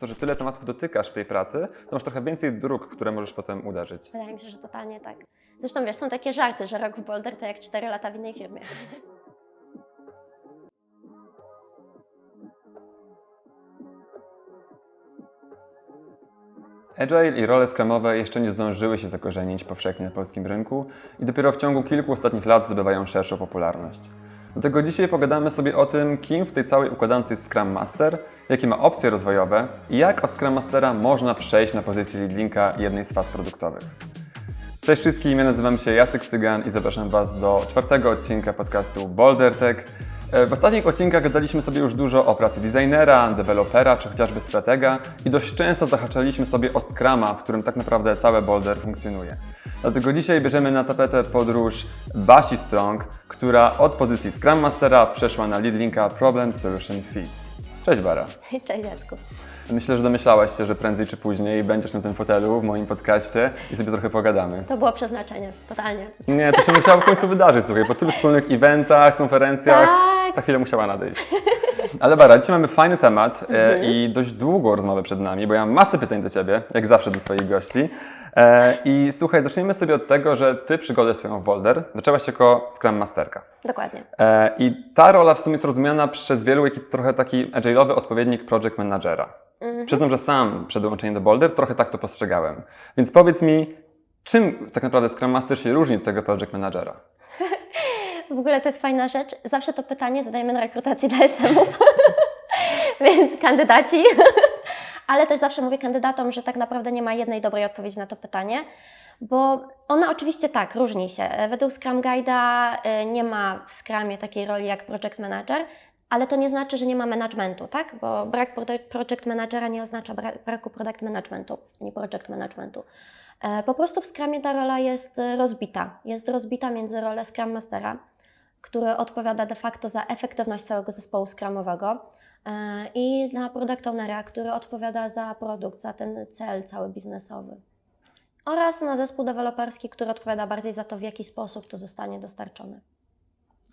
to, że tyle tematów dotykasz w tej pracy, to masz trochę więcej dróg, które możesz potem uderzyć. Wydaje mi się, że totalnie tak. Zresztą wiesz, są takie żarty, że rok w Boulder to jak 4 lata w innej firmie. Agile i role scrumowe jeszcze nie zdążyły się zakorzenić powszechnie na polskim rynku i dopiero w ciągu kilku ostatnich lat zdobywają szerszą popularność. Dlatego dzisiaj pogadamy sobie o tym, kim w tej całej układance jest Scrum Master, jakie ma opcje rozwojowe i jak od Scrum Mastera można przejść na pozycję leadlinka jednej z faz produktowych. Cześć wszystkim, ja nazywam się Jacek Cygan i zapraszam Was do czwartego odcinka podcastu Boulder Tech. E, W ostatnich odcinkach gadaliśmy sobie już dużo o pracy designera, dewelopera czy chociażby stratega i dość często zahaczaliśmy sobie o Scrama, w którym tak naprawdę całe Boulder funkcjonuje. Dlatego dzisiaj bierzemy na tapetę podróż Basi Strong, która od pozycji Scrum Mastera przeszła na lead linka Problem Solution Fit. Cześć Bara. Cześć Jacku. Myślę, że domyślałaś się, że prędzej czy później będziesz na tym fotelu w moim podcaście i sobie trochę pogadamy. To było przeznaczenie, totalnie. Nie, to się musiało w końcu wydarzyć, słuchaj, po tylu wspólnych eventach, konferencjach, Tak. ta chwila musiała nadejść. Ale Bara, dzisiaj mamy fajny temat e, Mhm. i dość długą rozmowę przed nami, bo ja mam masę pytań do Ciebie, jak zawsze do swoich gości. E, I słuchaj, zaczniemy sobie od tego, że Ty przygodę swoją w Boulder zaczęłaś jako Scrum Masterka. Dokładnie. E, I ta rola w sumie jest rozumiana przez wielu jako trochę taki agile'owy odpowiednik project managera. Mhm. Przyznam, że sam przed dołączeniem do Boulder trochę tak to postrzegałem. Więc powiedz mi, czym tak naprawdę Scrum Master się różni od tego project managera? W ogóle to jest fajna rzecz. Zawsze to pytanie zadajemy na rekrutacji dla SM-ów. Więc kandydaci. Ale też zawsze mówię kandydatom, że tak naprawdę nie ma jednej dobrej odpowiedzi na to pytanie. Bo ona oczywiście tak, różni się. Według Scrum Guide'a y, nie ma w Scrumie takiej roli jak Project Manager, ale to nie znaczy, że nie ma managementu, tak? Bo brak Project Managera nie oznacza bra- braku Product Managementu, ani Project Managementu. E, Po prostu w Scrumie ta rola jest e, rozbita. Jest rozbita między rolę Scrum Mastera, który odpowiada de facto za efektywność całego zespołu Scrumowego e, i na Product Ownera, który odpowiada za produkt, za ten cel cały biznesowy. Oraz na zespół deweloperski, który odpowiada bardziej za to, w jaki sposób to zostanie dostarczone.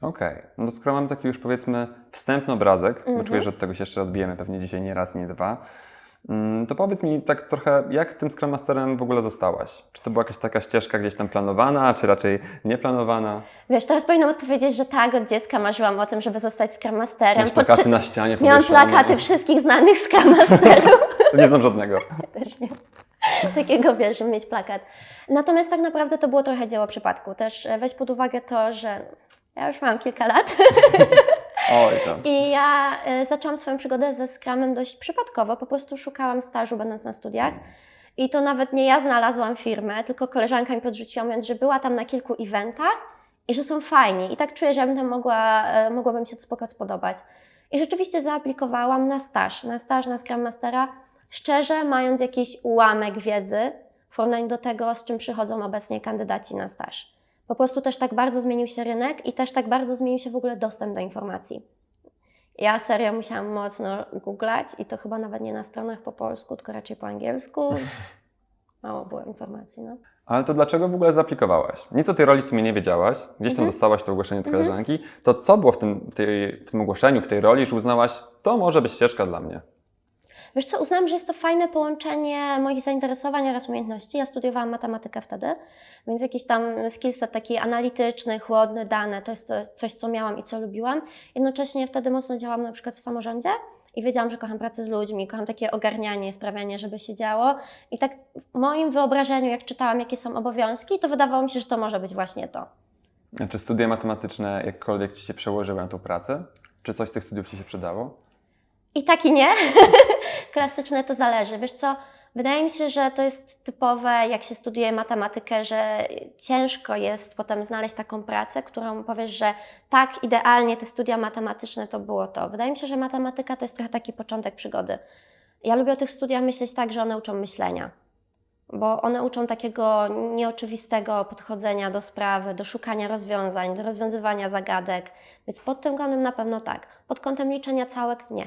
Okej, no to skoro mamy taki już powiedzmy wstępny obrazek, bo Mhm. czuję, że od tego się jeszcze odbijemy pewnie dzisiaj nie raz, nie dwa, mm, to powiedz mi tak trochę, jak tym Scrum Masterem w ogóle zostałaś? Czy to była jakaś taka ścieżka gdzieś tam planowana, czy raczej nieplanowana? Wiesz, teraz powinnam odpowiedzieć, że tak, od dziecka marzyłam o tym, żeby zostać Scrum Masterem. Miałeś plakaty Podczy- na ścianie Miałam powieszone? plakaty wszystkich znanych Scrum Masterów. Nie znam żadnego. też nie. Takiego wiesz, mieć plakat. Natomiast tak naprawdę to było trochę dzieło przypadku. Też e, weź pod uwagę to, że ja już mam kilka lat I ja e, zaczęłam swoją przygodę ze Scrumem dość przypadkowo. Po prostu szukałam stażu będąc na studiach. I to nawet nie ja znalazłam firmę, tylko koleżanka mi podrzuciła, mówiąc, że była tam na kilku eventach i że są fajni. I tak czuję, że ja bym tam mogła, e, mogłoby mi się to spoko spodobać. I rzeczywiście zaaplikowałam na staż, na staż na Scrum Mastera, szczerze mając jakiś ułamek wiedzy w porównaniu do tego, z czym przychodzą obecnie kandydaci na staż. Po prostu też tak bardzo zmienił się rynek i też tak bardzo zmienił się w ogóle dostęp do informacji. Ja serio musiałam mocno googlać i to chyba nawet nie na stronach po polsku, tylko raczej po angielsku. Mało było informacji, no. Ale to dlaczego w ogóle zaaplikowałaś? Nic o tej roli w sumie nie wiedziałaś, gdzieś tam Mhm. dostałaś to ogłoszenie od Mhm. koleżanki. To co było w tym, tej, w tym ogłoszeniu, w tej roli, że uznałaś, to może być ścieżka dla mnie? Wiesz co, uznałam, że jest to fajne połączenie moich zainteresowań oraz umiejętności. Ja studiowałam matematykę wtedy, więc jakiś tam skillset taki analityczny, chłodny, dane, to jest to coś, co miałam i co lubiłam. Jednocześnie wtedy mocno działałam na przykład w samorządzie i wiedziałam, że kocham pracę z ludźmi, kocham takie ogarnianie, sprawianie, żeby się działo. I tak w moim wyobrażeniu, jak czytałam, jakie są obowiązki, to wydawało mi się, że to może być właśnie to. Czy studia matematyczne jakkolwiek Ci się przełożyły na tą pracę? Czy coś z tych studiów Ci się przydało? I tak i nie. Klasyczne to zależy. Wiesz co, wydaje mi się, że to jest typowe, jak się studiuje matematykę, że ciężko jest potem znaleźć taką pracę, którą powiesz, że tak, idealnie te studia matematyczne to było to. Wydaje mi się, że matematyka to jest trochę taki początek przygody. Ja lubię o tych studiach myśleć tak, że one uczą myślenia. Bo one uczą takiego nieoczywistego podchodzenia do sprawy, do szukania rozwiązań, do rozwiązywania zagadek. Więc pod tym kątem na pewno tak. Pod kątem liczenia całek nie.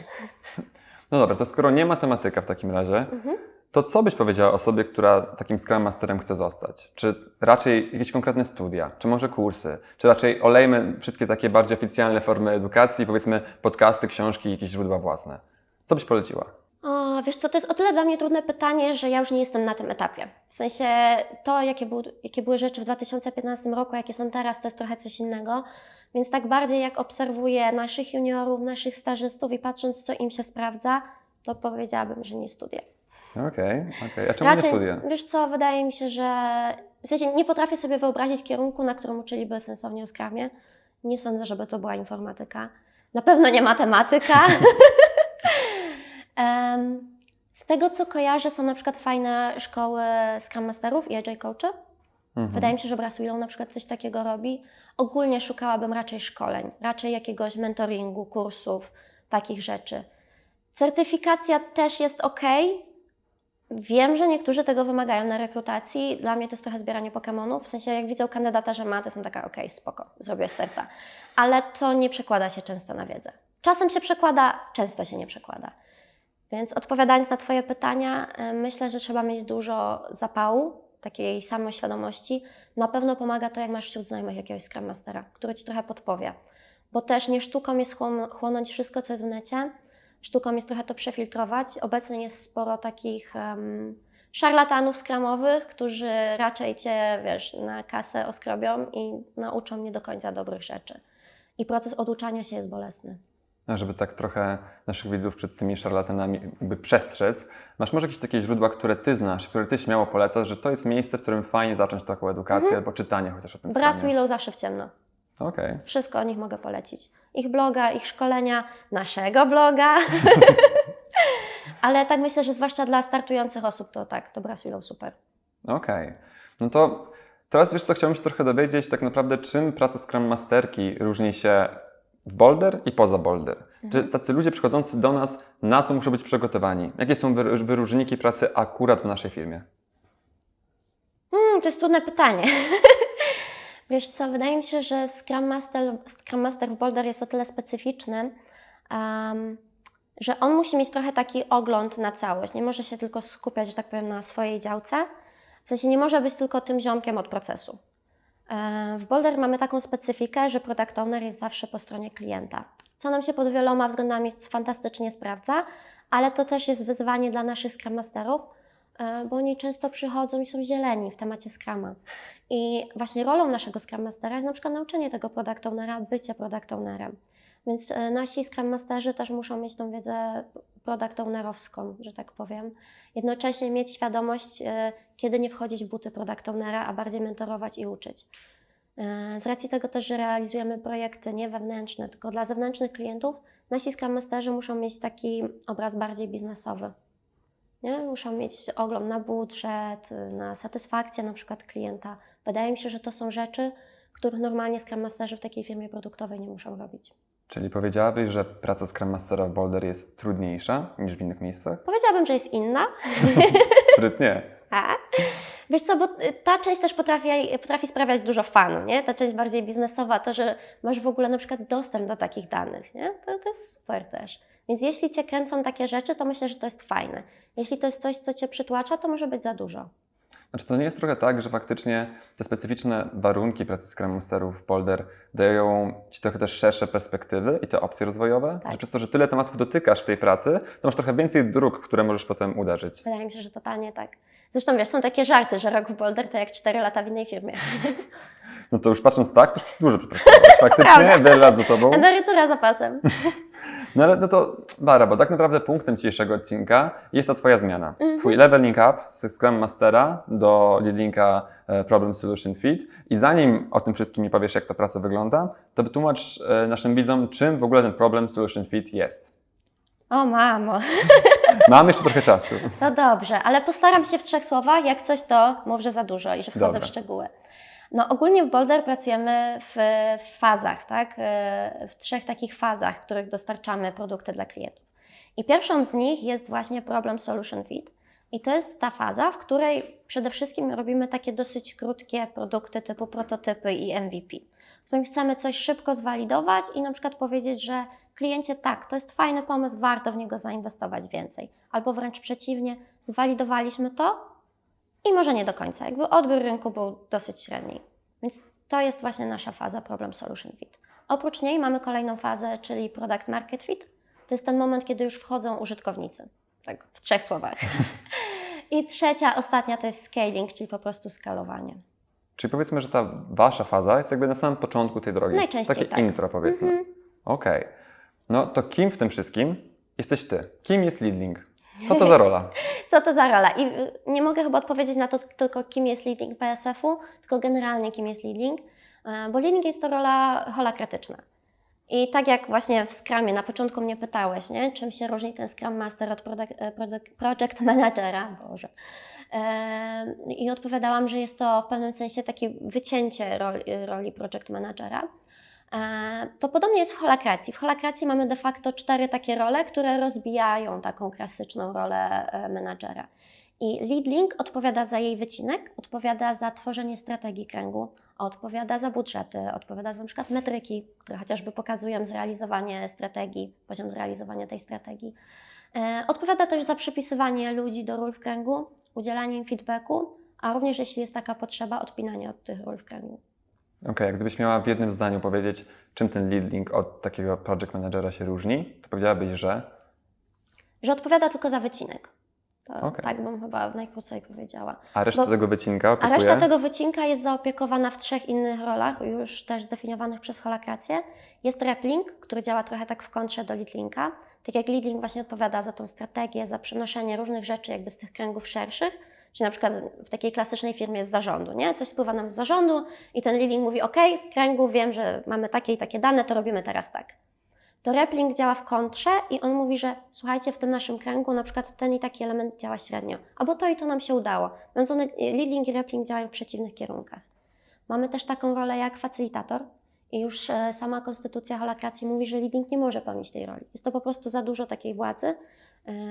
No dobra, to skoro nie matematyka w takim razie, Mhm. to co byś powiedziała osobie, która takim Scrum Masterem chce zostać? Czy raczej jakieś konkretne studia, czy może kursy, czy raczej olejmy wszystkie takie bardziej oficjalne formy edukacji, powiedzmy podcasty, książki, jakieś źródła własne? Co byś poleciła? O, wiesz co, to jest o tyle dla mnie trudne pytanie, że ja już nie jestem na tym etapie. W sensie to, jakie, był, jakie były rzeczy w 2015 roku, jakie są teraz, to jest trochę coś innego. Więc tak bardziej jak obserwuję naszych juniorów, naszych stażystów i patrząc, co im się sprawdza, to powiedziałabym, że nie studia. Okej, okej. A czemu nie studia? wiesz co, wydaje mi się, że w sensie nie potrafię sobie wyobrazić kierunku, na którym uczyliby sensownie o skramie. Nie sądzę, żeby to była informatyka. Na pewno nie matematyka. Z tego, co kojarzę, są na przykład fajne szkoły Scrum Masterów i Agile Coachy. Mhm. Wydaje mi się, że Braswillow na przykład coś takiego robi. Ogólnie szukałabym raczej szkoleń, raczej jakiegoś mentoringu, kursów, takich rzeczy. Certyfikacja też jest ok. Wiem, że niektórzy tego wymagają na rekrutacji. Dla mnie to jest trochę zbieranie Pokemonów. W sensie, jak widzę kandydata, że ma, to jestem taka, ok, spoko, zrobiłeś certa. Ale to nie przekłada się często na wiedzę. Czasem się przekłada, często się nie przekłada. Więc odpowiadając na Twoje pytania, y, myślę, że trzeba mieć dużo zapału, takiej samoświadomości. Na pewno pomaga to, jak masz wśród znajomych jakiegoś Scrum Mastera, który Ci trochę podpowie. Bo też nie sztuką jest chłon- chłonąć wszystko, co jest w necie. Sztuką jest trochę to przefiltrować. Obecnie jest sporo takich em, szarlatanów skramowych, którzy raczej Cię, wiesz, na kasę oskrobią i nauczą nie do końca dobrych rzeczy. I proces oduczania się jest bolesny. A żeby tak trochę naszych widzów przed tymi szarlatanami jakby przestrzec, masz może jakieś takie źródła, które ty znasz, które ty śmiało polecasz, że to jest miejsce, w którym fajnie zacząć taką edukację Mhm. albo czytanie chociaż o tym Brass. Willow zawsze w ciemno. Okej. Wszystko o nich mogę polecić. Ich bloga, ich szkolenia, naszego bloga. Ale tak myślę, że zwłaszcza dla startujących osób to tak, to Brass Willow super. Okej. No to teraz wiesz co, chciałbym się trochę dowiedzieć tak naprawdę, czym praca Scrum Masterki różni się w Boulder i poza Boulder. Czy tacy ludzie przychodzący do nas, na co muszą być przygotowani? Jakie są wyr- wyróżniki pracy akurat w naszej firmie? Hmm, to jest trudne pytanie. Wiesz co, wydaje mi się, że Scrum Master, Scrum Master w Boulder jest o tyle specyficzny, em, że on musi mieć trochę taki ogląd na całość. Nie może się tylko skupiać, że tak powiem, na swojej działce. W sensie nie może być tylko tym ziomkiem od procesu. E, W Boulder mamy taką specyfikę, że product owner jest zawsze po stronie klienta, co nam się pod wieloma względami fantastycznie sprawdza, ale to też jest wyzwanie dla naszych Scrum Masterów, e, bo oni często przychodzą i są zieleni w temacie Scruma. I właśnie rolą naszego Scrum Mastera jest na przykład nauczenie tego product ownera, bycie product ownerem. Więc e, nasi Scrum Masterzy też muszą mieć tą wiedzę product ownerowską, że tak powiem. Jednocześnie mieć świadomość, e, kiedy nie wchodzić w buty product ownera, a bardziej mentorować i uczyć. E, Z racji tego też, że realizujemy projekty nie wewnętrzne, tylko dla zewnętrznych klientów, nasi Scrum Masterzy muszą mieć taki obraz bardziej biznesowy. Nie? Muszą mieć ogląd na budżet, y, na satysfakcję na przykład klienta. Wydaje mi się, że to są rzeczy, których normalnie Scrum Masterzy w takiej firmie produktowej nie muszą robić. Czyli powiedziałabyś, że praca Scrum Mastera w Boulder jest trudniejsza niż w innych miejscach? Powiedziałabym, że jest inna. Sprytnie. A? Wiesz co, bo y, ta część też potrafi, potrafi sprawiać dużo fanu, nie? Ta część bardziej biznesowa, to, że masz w ogóle na przykład dostęp do takich danych, nie? To, to jest super też. Więc jeśli Cię kręcą takie rzeczy, to myślę, że to jest fajne. Jeśli to jest coś, co Cię przytłacza, to może być za dużo. Znaczy to nie jest trochę tak, że faktycznie te specyficzne warunki pracy Scrum Masterów w Boulder dają Ci trochę też szersze perspektywy i te opcje rozwojowe? Tak. Że przez to, że tyle tematów dotykasz w tej pracy, to masz trochę więcej dróg, które możesz potem uderzyć. Wydaje mi się, że totalnie tak. Zresztą wiesz, są takie żarty, że rok w Boulder to jak 4 lata w innej firmie. No to już patrząc tak, to już dużo przepracowałeś. Faktycznie, wiele lat za Tobą. Emerytura za pasem. No ale no to Bara, bo tak naprawdę punktem dzisiejszego odcinka jest ta Twoja zmiana. Mhm. Twój leveling up z Scrum Mastera do leadlinka e, Problem Solution Fit. I zanim o tym wszystkim mi powiesz, jak ta praca wygląda, to wytłumacz e, naszym widzom, czym w ogóle ten Problem Solution Fit jest. O mamo. Mamy jeszcze trochę czasu. No dobrze, ale postaram się w trzech słowach. Jak coś, to może za dużo i że wchodzę Dobra. w szczegóły. No ogólnie w Boulder pracujemy w, w fazach, tak? E, W trzech takich fazach, w których dostarczamy produkty dla klientów. I pierwszą z nich jest właśnie problem Solution Fit. I to jest ta faza, w której przede wszystkim robimy takie dosyć krótkie produkty typu prototypy i MVP, w którym chcemy coś szybko zwalidować i na przykład powiedzieć, że kliencie tak, to jest fajny pomysł, warto w niego zainwestować więcej. Albo wręcz przeciwnie, zwalidowaliśmy to i może nie do końca. Jakby odbiór rynku był dosyć średni. Więc to jest właśnie nasza faza Problem Solution Fit. Oprócz niej mamy kolejną fazę, czyli Product Market Fit. To jest ten moment, kiedy już wchodzą użytkownicy. Tak, w trzech słowach. I trzecia, ostatnia to jest scaling, czyli po prostu skalowanie. Czyli powiedzmy, że ta wasza faza jest jakby na samym początku tej drogi. Najczęściej Takie tak. intro powiedzmy. Mhm. Okej. No to kim w tym wszystkim jesteś ty? Kim jest leading? Co to za rola? Co to za rola? I nie mogę chyba odpowiedzieć na to tylko, kim jest leading PSF-u, tylko generalnie, kim jest leading, e, bo leading jest to rola holakratyczna. I tak jak właśnie w Scrumie na początku mnie pytałeś, nie? czym się różni ten Scrum Master od e, project managera, Boże. E, I odpowiadałam, że jest to w pewnym sensie takie wycięcie roli, roli project managera. E, To podobnie jest w holakracji. W holakracji mamy de facto cztery takie role, które rozbijają taką klasyczną rolę e, menadżera. I lead link odpowiada za jej wycinek, odpowiada za tworzenie strategii kręgu, odpowiada za budżety, odpowiada za przykład metryki, które chociażby pokazują zrealizowanie strategii, poziom zrealizowania tej strategii. E, Odpowiada też za przypisywanie ludzi do ról w kręgu, udzielanie im feedbacku, a również jeśli jest taka potrzeba, odpinanie od tych ról w kręgu. Okej, jak gdybyś miała w jednym zdaniu powiedzieć, czym ten leading od takiego project managera się różni, to powiedziałabyś, że Że odpowiada tylko za wycinek. Okej. Tak bym chyba najkrócej powiedziała. a reszta Bo- tego wycinka A opiekuje... reszta tego wycinka jest zaopiekowana w trzech innych rolach, już też zdefiniowanych przez holakrację. Jest replink, który działa trochę tak w kontrze do leadlinka. Tak jak leadlink właśnie odpowiada za tą strategię, za przenoszenie różnych rzeczy jakby z tych kręgów szerszych, czyli na przykład w takiej klasycznej firmie z zarządu, nie? Coś spływa nam z zarządu i ten leadlink mówi, ok, w kręgu wiem, że mamy takie i takie dane, to robimy teraz tak. To replink działa w kontrze i on mówi, że słuchajcie, w tym naszym kręgu na przykład ten i taki element działa średnio, albo to i to nam się udało. Więc one, leading i replink działają w przeciwnych kierunkach. Mamy też taką rolę jak facylitator i już e, sama konstytucja holakracji mówi, że leading nie może pełnić tej roli. Jest to po prostu za dużo takiej władzy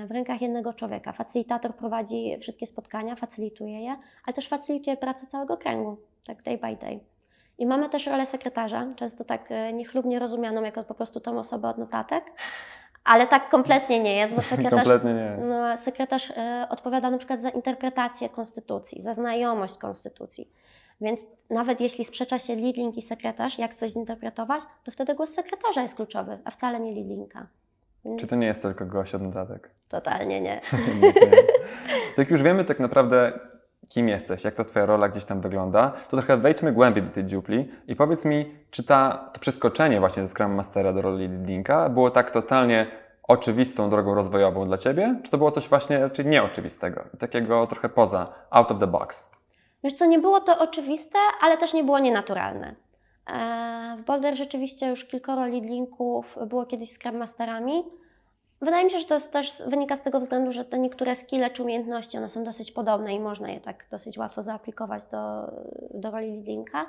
w rękach jednego człowieka. Facylitator prowadzi wszystkie spotkania, facylituje je, ale też facylituje pracę całego kręgu, tak day by day. I mamy też rolę sekretarza, często tak e, niechlubnie rozumianą jako po prostu tą osobę od notatek, ale tak kompletnie nie jest, bo sekretarz no, sekretarz e, odpowiada na przykład za interpretację konstytucji, za znajomość konstytucji. Więc nawet jeśli sprzecza się leadling i sekretarz, jak coś zinterpretować, to wtedy głos sekretarza jest kluczowy, a wcale nie leadlinga. Więc Czy to nie jest tylko gość od notatek? Totalnie nie. Nie. To jak już wiemy tak naprawdę, kim jesteś, jak ta Twoja rola gdzieś tam wygląda, to trochę wejdźmy głębiej do tej dziupli i powiedz mi, czy ta, to przeskoczenie właśnie ze Scrum Mastera do roli leadlinga było tak totalnie oczywistą drogą rozwojową dla Ciebie, czy to było coś właśnie raczej nieoczywistego takiego trochę poza, out of the box? Wiesz co, nie było to oczywiste, ale też nie było nienaturalne. E, W Boulder rzeczywiście już kilkoro leadlinków było kiedyś Scrum Masterami. Wydaje mi się, że to też wynika z tego względu, że te niektóre skille czy umiejętności, one są dosyć podobne i można je tak dosyć łatwo zaaplikować do, do roli leadlinga.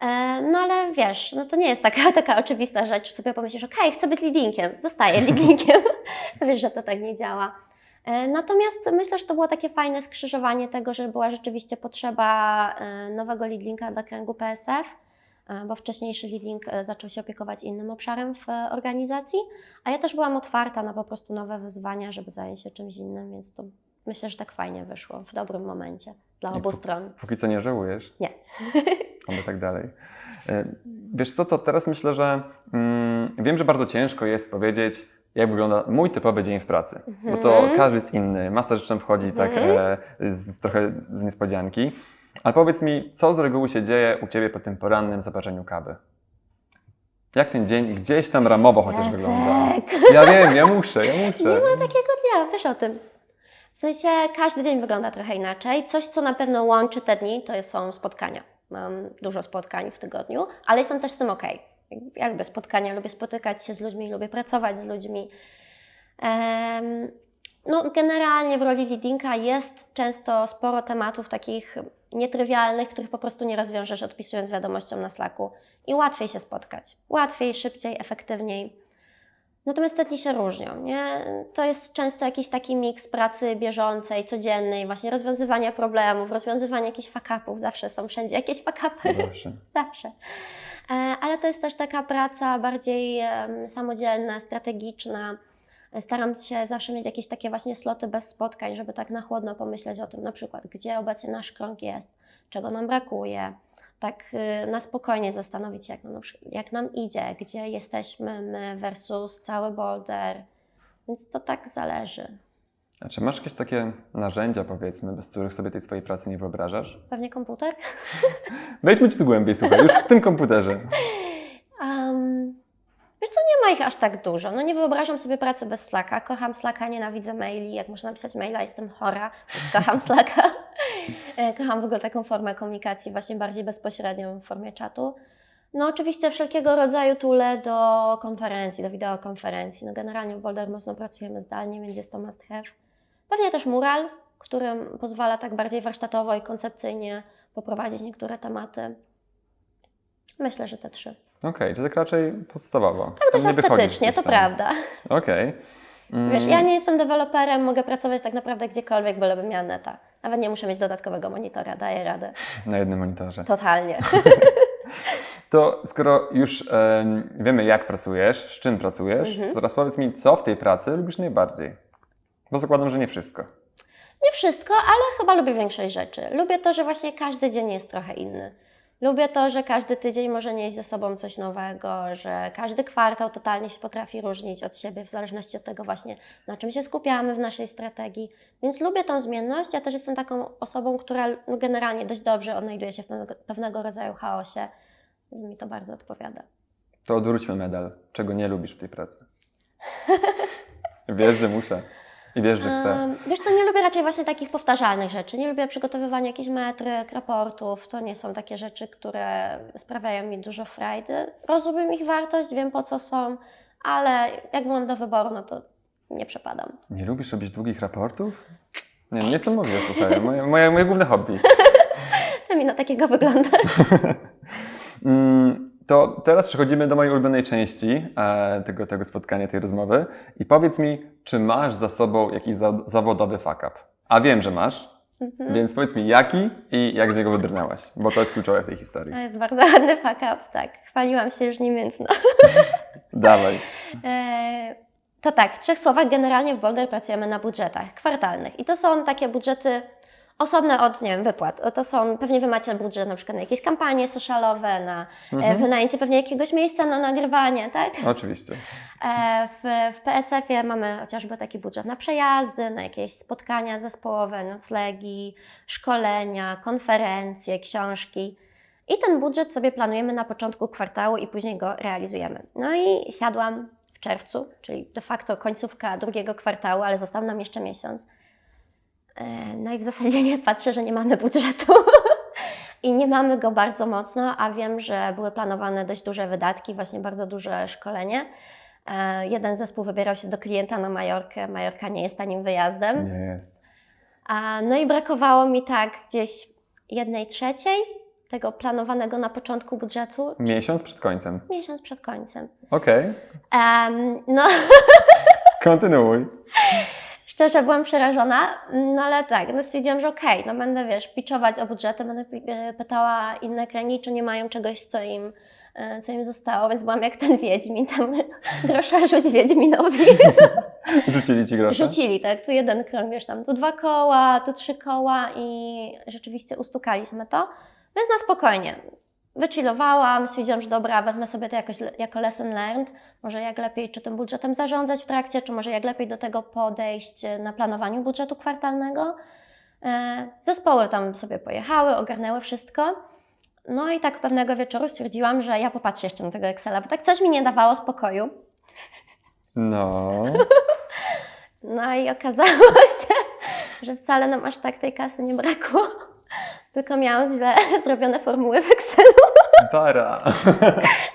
E, No ale wiesz, no to nie jest taka, taka oczywista rzecz, sobie pomyślisz, okej, chcę być leadlinkiem, zostaję leadlinkiem. wiesz, że to tak nie działa. E, Natomiast myślę, że to było takie fajne skrzyżowanie tego, że była rzeczywiście potrzeba nowego leadlinga dla kręgu PSF, bo wcześniejszy leadling e, zaczął się opiekować innym obszarem w e, organizacji, a ja też byłam otwarta na po prostu nowe wyzwania, żeby zająć się czymś innym, więc to myślę, że tak fajnie wyszło, w dobrym momencie dla obu stron. Póki co nie żałujesz? Nie. Oby tak dalej. E, Wiesz co, to teraz myślę, że mm, wiem, że bardzo ciężko jest powiedzieć, jak wygląda mój typowy dzień w pracy. Bo to Mhm. każdy jest inny, masa rzeczy wchodzi tak Mhm. e, z, trochę z niespodzianki. Ale powiedz mi, co z reguły się dzieje u Ciebie po tym porannym zaparzeniu kawy? Jak ten dzień gdzieś tam ramowo chociaż wygląda? Jacek. Ja wiem, ja muszę, ja muszę. Nie ma takiego dnia, wiesz o tym. W sensie każdy dzień wygląda trochę inaczej. Coś, co na pewno łączy te dni, to są spotkania. Mam dużo spotkań w tygodniu, ale jestem też z tym ok. Ja lubię spotkania, lubię spotykać się z ludźmi, lubię pracować z ludźmi. Em, no, generalnie w roli leadinga jest często sporo tematów takich nietrywialnych, których po prostu nie rozwiążesz odpisując wiadomością na Slacku i łatwiej się spotkać. Łatwiej, szybciej, efektywniej. Natomiast te dni się różnią, nie? To jest często jakiś taki miks pracy bieżącej, codziennej, właśnie rozwiązywania problemów, rozwiązywania jakichś fakapów. Zawsze są wszędzie jakieś fakapy. Zawsze. Zawsze. E, Ale to jest też taka praca bardziej samodzielna, strategiczna. Staram się zawsze mieć jakieś takie właśnie sloty bez spotkań, żeby tak na chłodno pomyśleć o tym, na przykład, gdzie obecnie nasz krąg jest, czego nam brakuje. Tak y, na spokojnie zastanowić się, jak nam, jak nam idzie, gdzie jesteśmy my versus cały boulder. Więc to tak zależy. A czy masz jakieś takie narzędzia, powiedzmy, bez których sobie tej swojej pracy nie wyobrażasz? Pewnie komputer? Wejdźmy ci tu głębiej, słuchaj, już w tym komputerze. Um, wiesz co, nie ma ich aż tak dużo. No nie wyobrażam sobie pracy bez Slacka. Kocham Slacka, nienawidzę maili. Jak można napisać maila, jestem chora, więc kocham Slacka. E, kocham w ogóle taką formę komunikacji, właśnie bardziej bezpośrednią w formie czatu. No oczywiście wszelkiego rodzaju tule do konferencji, do wideokonferencji. No generalnie w Boulder mocno pracujemy zdalnie, więc jest to must have. Pewnie też mural, którym pozwala tak bardziej warsztatowo i koncepcyjnie poprowadzić niektóre tematy. Myślę, że te trzy. Okej, czy tak raczej podstawowo. Tak dość Tam estetycznie, to tam. prawda. Okej. Mm, Wiesz, ja nie jestem deweloperem, mogę pracować tak naprawdę gdziekolwiek, bylebym miała neta. Nawet nie muszę mieć dodatkowego monitora, daję radę. Na jednym monitorze. Totalnie. To skoro już em, wiemy, jak pracujesz, z czym pracujesz, Mhm. to teraz powiedz mi, co w tej pracy lubisz najbardziej? Bo zakładam, że nie wszystko. Nie wszystko, ale chyba lubię większość rzeczy. Lubię to, że właśnie każdy dzień jest trochę inny. Lubię to, że każdy tydzień może nieść ze sobą coś nowego, że każdy kwartał totalnie się potrafi różnić od siebie, w zależności od tego właśnie, na czym się skupiamy w naszej strategii. Więc lubię tą zmienność. Ja też jestem taką osobą, która no, generalnie dość dobrze odnajduje się w pewnego, rodzaju chaosie. Mi to bardzo odpowiada. To odwróćmy medal. Czego nie lubisz w tej pracy? wiesz, że muszę. I wiesz, że chcę. Em, Wiesz co, nie lubię raczej właśnie takich powtarzalnych rzeczy. Nie lubię przygotowywania jakichś metryk, raportów. To nie są takie rzeczy, które sprawiają mi dużo frajdy. Rozumiem ich wartość, wiem po co są, ale jak mam do wyboru, no to nie przepadam. Nie lubisz robić długich raportów? Nie, nie niesamowite, słuchaj. Moje, moje, moje główne hobby. To mi na takiego wygląda. To teraz przechodzimy do mojej ulubionej części e, tego, tego spotkania, tej rozmowy. I powiedz mi, czy masz za sobą jakiś za, zawodowy fuck up? A wiem, że masz, Mhm. więc powiedz mi jaki i jak z niego wybrnęłaś, bo to jest kluczowe w tej historii. To jest bardzo ładny fuck up, tak. Chwaliłam się już nim, więc no. Dawaj. E, To tak, w trzech słowach, generalnie w Boulder pracujemy na budżetach kwartalnych i to są takie budżety osobne od, nie wiem, wypłat. To są, pewnie Wy macie budżet na przykład na jakieś kampanie socialowe, na e, Mhm. wynajęcie pewnie jakiegoś miejsca na nagrywanie, tak? Oczywiście. E, W, w PSF-ie mamy chociażby taki budżet na przejazdy, na jakieś spotkania zespołowe, noclegi, szkolenia, konferencje, książki. I ten budżet sobie planujemy na początku kwartału i później go realizujemy. No i siadłam w czerwcu, czyli de facto końcówka drugiego kwartału, ale został nam jeszcze miesiąc. E, No i w zasadzie nie patrzę, że nie mamy budżetu. I nie mamy go bardzo mocno, a wiem, że były planowane dość duże wydatki, właśnie bardzo duże szkolenie. E, Jeden zespół wybierał się do klienta na Majorkę. Majorka nie jest tanim wyjazdem. Nie jest. No i brakowało mi tak gdzieś jednej trzeciej tego planowanego na początku budżetu, Miesiąc przed końcem. miesiąc przed końcem. Okej, Em, no, kontynuuj. Szczerze byłam przerażona, no ale tak, no stwierdziłam, że okej, no będę, wiesz, pitchować o budżety, będę e, pytała inne kręgi, czy nie mają czegoś, co im, e, co im zostało, więc byłam jak ten Wiedźmin, tam grosza rzuć Wiedźminowi. Rzucili ci grosze? Rzucili, tak, tu jeden krąg, wiesz, tam tu dwa koła, tu trzy koła i rzeczywiście ustukaliśmy to, więc na spokojnie. Wychillowałam, stwierdziłam, że dobra, wezmę sobie to jakoś jako lesson learned, może jak lepiej czy tym budżetem zarządzać w trakcie, czy może jak lepiej do tego podejść e, na planowaniu budżetu kwartalnego. E, Zespoły tam sobie pojechały, ogarnęły wszystko. No i tak pewnego wieczoru stwierdziłam, że ja popatrzę jeszcze na tego Excela, bo tak coś mi nie dawało spokoju. No. No i okazało się, że wcale nam aż tak tej kasy nie brakło. Tylko miałam źle zrobione formuły w Excelu. Para.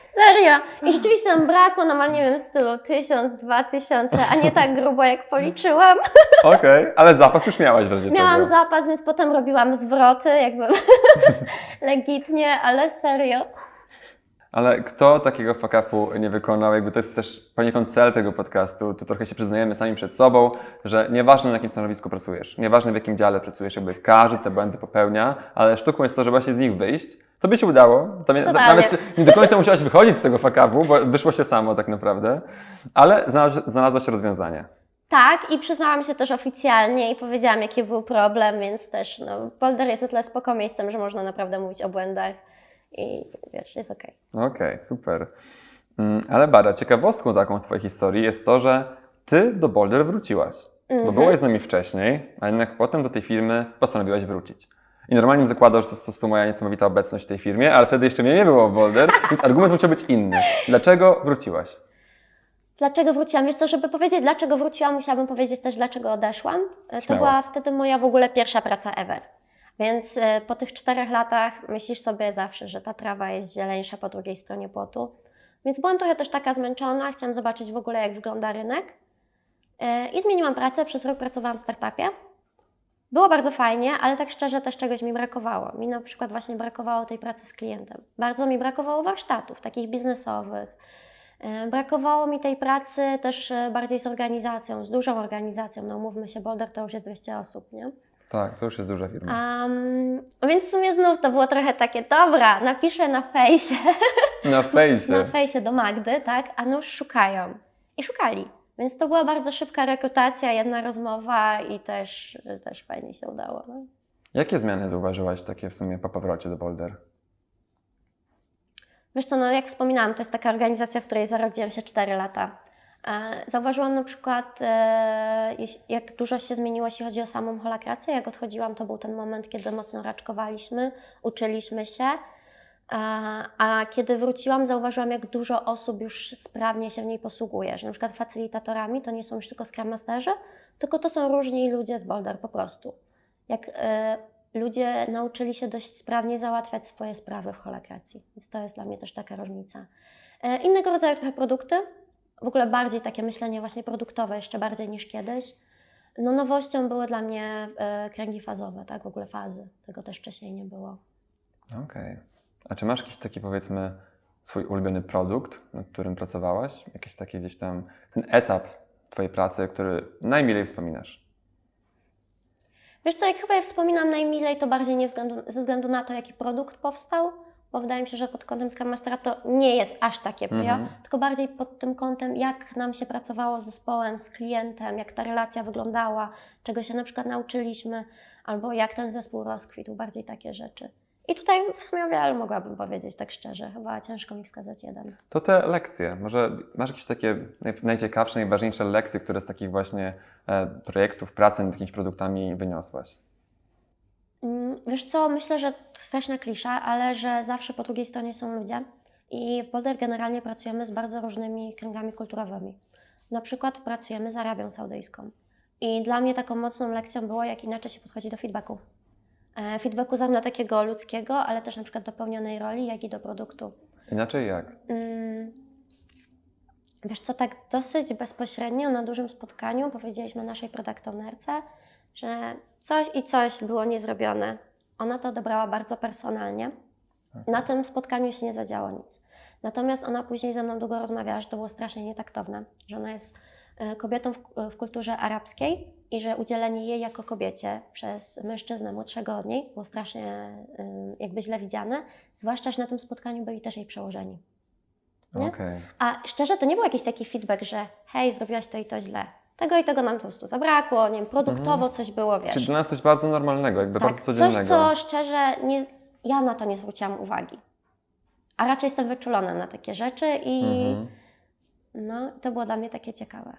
Serio. I rzeczywiście nam brakło, no nie wiem, w stylu tysiąc, dwa tysiące, a nie tak grubo jak policzyłam. Okej, ale zapas już miałaś w razie Miałam czego. zapas, więc potem robiłam zwroty, jakby legitnie, ale serio. Ale kto takiego fuck upu nie wykonał? Jakby to jest też poniekąd cel tego podcastu. Tu trochę się przyznajemy sami przed sobą, że nieważne na jakim stanowisku pracujesz, nieważne w jakim dziale pracujesz, jakby każdy te błędy popełnia, ale sztuką jest to, żeby właśnie z nich wyjść. To by się udało. To nawet nie do końca musiałaś wychodzić z tego fuck upu, bo wyszło się samo tak naprawdę, ale znalaz- znalazłaś rozwiązanie. Tak, i przyznałam się też oficjalnie i powiedziałam, jaki był problem, więc też no, Boulder jest o tyle spoko miejscem, że można naprawdę mówić o błędach i wiesz, jest okej. Okej, super. Mm, Ale Bara, ciekawostką taką w Twojej historii jest to, że Ty do Boulder wróciłaś. Bo Mhm. byłaś z nami wcześniej, a jednak potem do tej firmy postanowiłaś wrócić. I normalnie zakładał, że to jest po prostu moja niesamowita obecność w tej firmie, ale wtedy jeszcze mnie nie było w Boulder, więc argument musiał być inny. Dlaczego wróciłaś? Dlaczego wróciłam? Wiesz co, żeby powiedzieć, dlaczego wróciłam, musiałabym powiedzieć też, dlaczego odeszłam. E, To Śmiało. była wtedy moja w ogóle pierwsza praca ever. Więc e, po tych czterech latach myślisz sobie zawsze, że ta trawa jest zieleńsza po drugiej stronie płotu. Więc byłam trochę też taka zmęczona, chciałam zobaczyć w ogóle, jak wygląda rynek. E, I zmieniłam pracę, przez rok pracowałam w startupie. Było bardzo fajnie, ale tak szczerze też czegoś mi brakowało. Mi na przykład właśnie brakowało tej pracy z klientem. Bardzo mi brakowało warsztatów, takich biznesowych. E, Brakowało mi tej pracy też bardziej z organizacją, z dużą organizacją. No mówmy się, Boulder to już jest 200 osób, nie? Tak, to już jest duża firma. Um, więc w sumie znów to było trochę takie, dobra, napiszę na fejsie, Na fejsie. na fejsie do Magdy, tak, a no szukają. I szukali. Więc to była bardzo szybka rekrutacja, jedna rozmowa i też, też fajnie się udało. No. Jakie zmiany zauważyłaś takie w sumie po powrocie do Boulder? Wiesz co, no jak wspominałam, to jest taka organizacja, w której zarodziłam się 4 lata. E, Zauważyłam na przykład, e, jak dużo się zmieniło, jeśli chodzi o samą holakrację. Jak odchodziłam, to był ten moment, kiedy mocno raczkowaliśmy, uczyliśmy się. E, A kiedy wróciłam, zauważyłam, jak dużo osób już sprawnie się w niej posługuje. Że na przykład facylitatorami to nie są już tylko Scrum Masterzy, tylko to są różni ludzie z Boulder po prostu. Jak ludzie nauczyli się dość sprawnie załatwiać swoje sprawy w holakracji. Więc to jest dla mnie też taka różnica. Innego rodzaju trochę produkty, w ogóle bardziej takie myślenie właśnie produktowe, jeszcze bardziej niż kiedyś. No nowością były dla mnie e, kręgi fazowe, tak, w ogóle fazy. Tego też wcześniej nie było. Okej. A czy masz jakiś taki powiedzmy swój ulubiony produkt, nad którym pracowałaś? Jakiś taki gdzieś tam ten etap Twojej pracy, który najmilej wspominasz? Wiesz co, jak chyba je wspominam najmilej, to bardziej nie względu, ze względu na to, jaki produkt powstał, bo wydaje mi się, że pod kątem Scrum Mastera to nie jest aż takie prio, Mhm. tylko bardziej pod tym kątem, jak nam się pracowało z zespołem, z klientem, jak ta relacja wyglądała, czego się na przykład nauczyliśmy, albo jak ten zespół rozkwitł, bardziej takie rzeczy. I tutaj w sumie o wiele mogłabym powiedzieć, tak szczerze. Chyba ciężko mi wskazać jeden. To te lekcje. Może masz jakieś takie naj- najciekawsze, najważniejsze lekcje, które z takich właśnie e, projektów, pracy nad jakimiś produktami wyniosłaś? Mm, Wiesz co, myślę, że to straszna klisza, ale że zawsze po drugiej stronie są ludzie i w Boulder generalnie pracujemy z bardzo różnymi kręgami kulturowymi. Na przykład pracujemy z Arabią Saudyjską i dla mnie taką mocną lekcją było, jak inaczej się podchodzi do feedbacku. E, Feedbacku zarówno takiego ludzkiego, ale też na przykład do pełnionej roli, jak i do produktu. Inaczej jak? Mm, Wiesz co, tak dosyć bezpośrednio na dużym spotkaniu powiedzieliśmy naszej product ownerce, że coś i coś było niezrobione. Ona to odebrała bardzo personalnie. Na tym spotkaniu się nie zadziało nic. Natomiast ona później ze mną długo rozmawiała, że to było strasznie nietaktowne, że ona jest e, kobietą w, w kulturze arabskiej i że udzielenie jej jako kobiecie przez mężczyznę młodszego od niej było strasznie jakby źle widziane, zwłaszcza, że na tym spotkaniu byli też jej przełożeni. Okej. A szczerze, to nie był jakiś taki feedback, że hej, zrobiłaś to i to źle. Tego i tego nam po prostu zabrakło, nie wiem, produktowo Mhm. coś było, wiesz. Czyli nas coś bardzo normalnego, jakby tak, bardzo codziennego. coś, co szczerze, nie, ja na to nie zwróciłam uwagi. A raczej jestem wyczulona na takie rzeczy i Mhm. no, to było dla mnie takie ciekawe.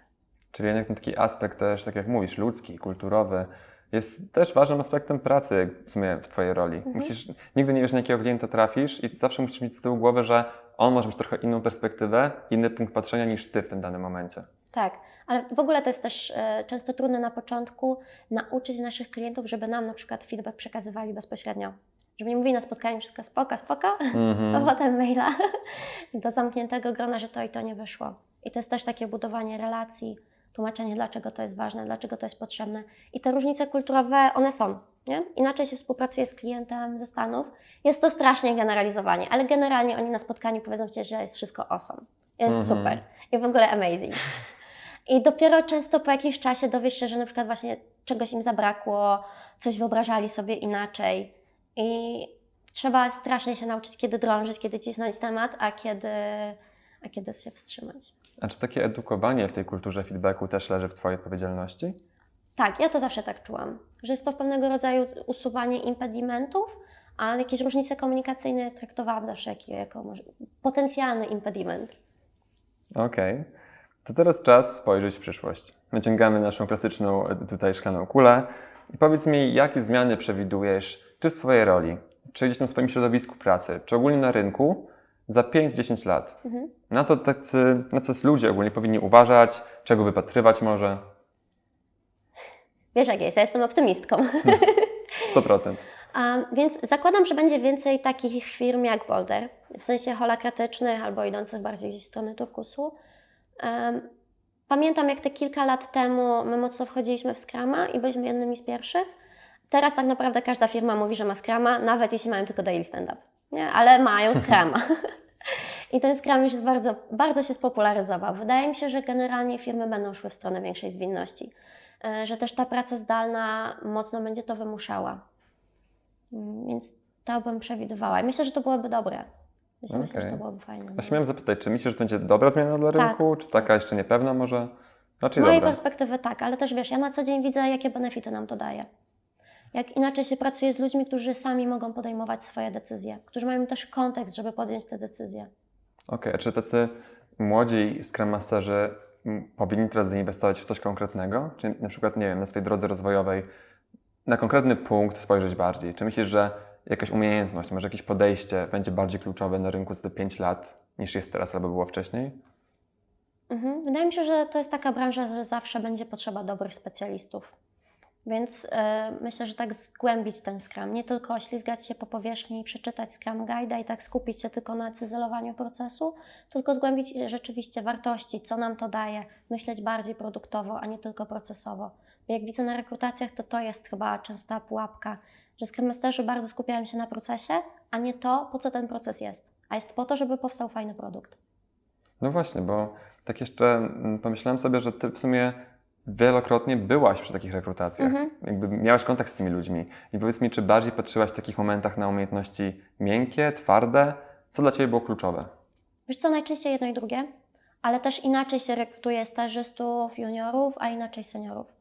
Czyli jednak ten taki aspekt też, tak jak mówisz, ludzki, kulturowy, jest też ważnym aspektem pracy w sumie w Twojej roli. Mhm. Musisz, nigdy nie wiesz, na jakiego klienta trafisz i zawsze musisz mieć z tyłu głowy, że on może mieć trochę inną perspektywę, inny punkt patrzenia niż Ty w tym danym momencie. Tak, ale w ogóle to jest też e, często trudne na początku nauczyć naszych klientów, żeby nam na przykład feedback przekazywali bezpośrednio. Żeby nie mówili na spotkaniu wszystko spoko, spoko, a Mhm. potem maila do zamkniętego grona, że to i to nie wyszło. I to jest też takie budowanie relacji, tłumaczenie, dlaczego to jest ważne, dlaczego to jest potrzebne. I te różnice kulturowe, one są. Nie? Inaczej się współpracuje z klientem ze Stanów. Jest to strasznie generalizowanie, ale generalnie oni na spotkaniu powiedzą Ci, że jest wszystko awesome. Jest Mhm. super. I w ogóle amazing. I dopiero często po jakimś czasie dowiesz się, że na przykład właśnie czegoś im zabrakło, coś wyobrażali sobie inaczej. I trzeba strasznie się nauczyć, kiedy drążyć, kiedy cisnąć temat, a kiedy, a kiedy się wstrzymać. A czy takie edukowanie w tej kulturze feedbacku też leży w Twojej odpowiedzialności? Tak, ja to zawsze tak czułam, że jest to pewnego rodzaju usuwanie impedimentów, a jakieś różnice komunikacyjne traktowałam zawsze jako, jako potencjalny impediment. Okej. To teraz czas spojrzeć w przyszłość. Wyciągamy naszą klasyczną e, tutaj szklaną kulę i powiedz mi, jakie zmiany przewidujesz, czy w swojej roli, czy gdzieś tam w swoim środowisku pracy, czy ogólnie na rynku za 5-10 lat? Mhm. Na co tacy, na co ludzie ogólnie powinni uważać, czego wypatrywać może? Wiesz jak jest, ja jestem optymistką. 100%. A, więc zakładam, że będzie więcej takich firm jak Boulder, w sensie holakratycznych albo idących bardziej gdzieś w stronę turkusu. Pamiętam, jak te kilka lat temu my mocno wchodziliśmy w Scrama i byliśmy jednymi z pierwszych. Teraz tak naprawdę każda firma mówi, że ma Scrama, nawet jeśli mają tylko daily stand-up. Nie? Ale mają Scrama. I ten Scrum już jest bardzo, bardzo się spopularyzował. Wydaje mi się, że generalnie firmy będą szły w stronę większej zwinności. E, Że też ta praca zdalna mocno będzie to wymuszała. Mm, Więc to bym przewidywała. I myślę, że to byłoby dobre. Myślę, myślę że to byłoby fajne. A śmiałem zapytać, czy myślisz, że to będzie dobra zmiana dla Tak. rynku, czy taka jeszcze niepewna może? Z Raczej mojej dobra. perspektywy tak, ale też wiesz, ja na co dzień widzę, jakie benefity nam to daje. Jak inaczej się pracuje z ludźmi, którzy sami mogą podejmować swoje decyzje, którzy mają też kontekst, żeby podjąć te decyzje. Okej, a czy tacy młodzi Scrum Masterzy powinni teraz zainwestować w coś konkretnego? Czy na przykład, nie wiem, na swojej drodze rozwojowej na konkretny punkt spojrzeć bardziej? Czy myślisz, że jakaś umiejętność, może jakieś podejście będzie bardziej kluczowe na rynku za te 5 lat niż jest teraz albo było wcześniej? Mhm. Wydaje mi się, że to jest taka branża, że zawsze będzie potrzeba dobrych specjalistów. Więc e, myślę, że tak zgłębić ten Scrum, nie tylko ślizgać się po powierzchni i przeczytać Scrum Guide'a i tak skupić się tylko na cyzelowaniu procesu, tylko zgłębić rzeczywiście wartości, co nam to daje, myśleć bardziej produktowo, a nie tylko procesowo. Jak widzę na rekrutacjach, to to jest chyba częsta pułapka, że Scrum Masterzy bardzo skupiają się na procesie, a nie to, po co ten proces jest. A jest po to, żeby powstał fajny produkt. No właśnie, bo tak jeszcze mm, pomyślałem sobie, że ty w sumie wielokrotnie byłaś przy takich rekrutacjach. Mhm. Jakby miałaś kontakt z tymi ludźmi. I powiedz mi, czy bardziej patrzyłaś w takich momentach na umiejętności miękkie, twarde? Co dla Ciebie było kluczowe? Wiesz co, najczęściej jedno i drugie, ale też inaczej się rekrutuje stażystów, juniorów, a inaczej seniorów.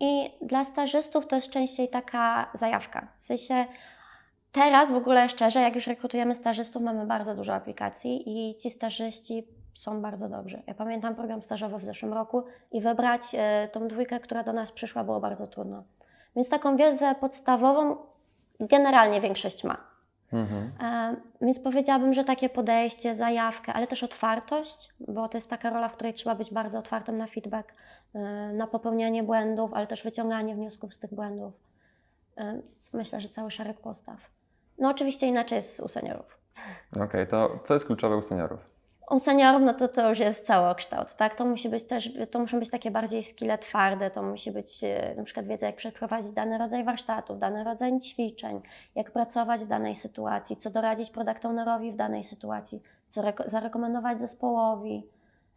I dla stażystów to jest częściej taka zajawka. W sensie teraz w ogóle szczerze, jak już rekrutujemy stażystów, mamy bardzo dużo aplikacji i ci stażyści są bardzo dobrzy. Ja pamiętam program stażowy w zeszłym roku i wybrać e, tą dwójkę, która do nas przyszła, było bardzo trudno. Więc taką wiedzę podstawową generalnie większość ma. Mhm. E, Więc powiedziałabym, że takie podejście, zajawkę, ale też otwartość, bo to jest taka rola, w której trzeba być bardzo otwartym na feedback, na popełnianie błędów, ale też wyciąganie wniosków z tych błędów. Więc myślę, że cały szereg postaw. No oczywiście inaczej jest u seniorów. Okej, to co jest kluczowe u seniorów? U seniorów no to, to już jest całokształt, tak? To musi być też, to muszą być takie bardziej skille twarde, to musi być e, na przykład wiedza, jak przeprowadzić dany rodzaj warsztatów, dany rodzaj ćwiczeń, jak pracować w danej sytuacji, co doradzić product ownerowi w danej sytuacji, co reko- zarekomendować zespołowi.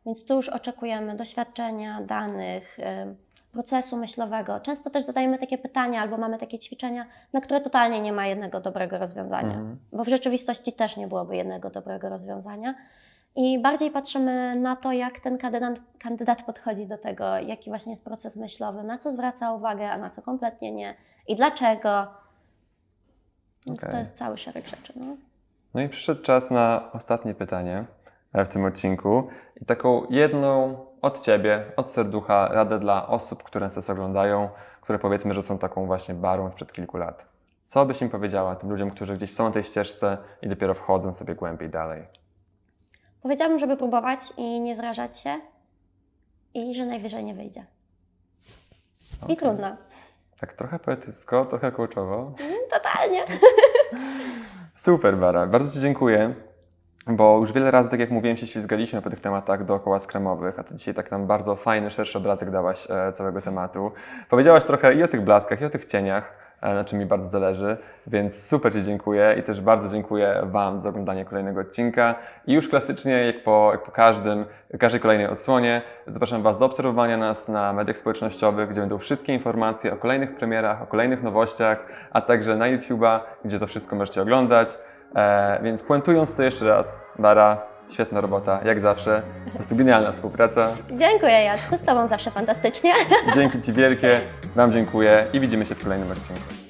Więc tu już oczekujemy doświadczenia, danych, em, procesu myślowego. Często też zadajemy takie pytania albo mamy takie ćwiczenia, na które totalnie nie ma jednego dobrego rozwiązania Mhm. bo w rzeczywistości też nie byłoby jednego dobrego rozwiązania. I bardziej patrzymy na to, jak ten kandydat, kandydat podchodzi do tego, jaki właśnie jest proces myślowy, na co zwraca uwagę, a na co kompletnie nie i dlaczego. Więc Okej. to jest cały szereg rzeczy. No. No i przyszedł czas na ostatnie pytanie e, w tym odcinku. I taką jedną od Ciebie, od serducha, radę dla osób, które nas oglądają, które powiedzmy, że są taką właśnie barą sprzed kilku lat. Co byś im powiedziała tym ludziom, którzy gdzieś są na tej ścieżce i dopiero wchodzą sobie głębiej dalej? Powiedziałabym, żeby próbować i nie zrażać się i że najwyżej nie wyjdzie. I Okej. trudno. Tak trochę poetycko, trochę coachowo. Mm, Totalnie. Super, Bara. Bardzo Ci dziękuję, bo już wiele razy, tak jak mówiłem, się ślizgaliśmy po tych tematach dookoła skramowych, a Ty dzisiaj tak nam bardzo fajny, szerszy obrazek dałaś e, całego tematu. Powiedziałaś trochę i o tych blaskach, i o tych cieniach, e, na czym mi bardzo zależy, więc super Ci dziękuję i też bardzo dziękuję Wam za oglądanie kolejnego odcinka. I już klasycznie, jak po, jak po każdym, każdej kolejnej odsłonie, zapraszam Was do obserwowania nas na mediach społecznościowych, gdzie będą wszystkie informacje o kolejnych premierach, o kolejnych nowościach, a także na YouTube'a, gdzie to wszystko możecie oglądać. E, więc puentując to jeszcze raz, Bara, świetna robota, jak zawsze. Po prostu genialna współpraca. Dziękuję Jacku, z Tobą zawsze fantastycznie. Dzięki Ci wielkie, Wam dziękuję i widzimy się w kolejnym odcinku.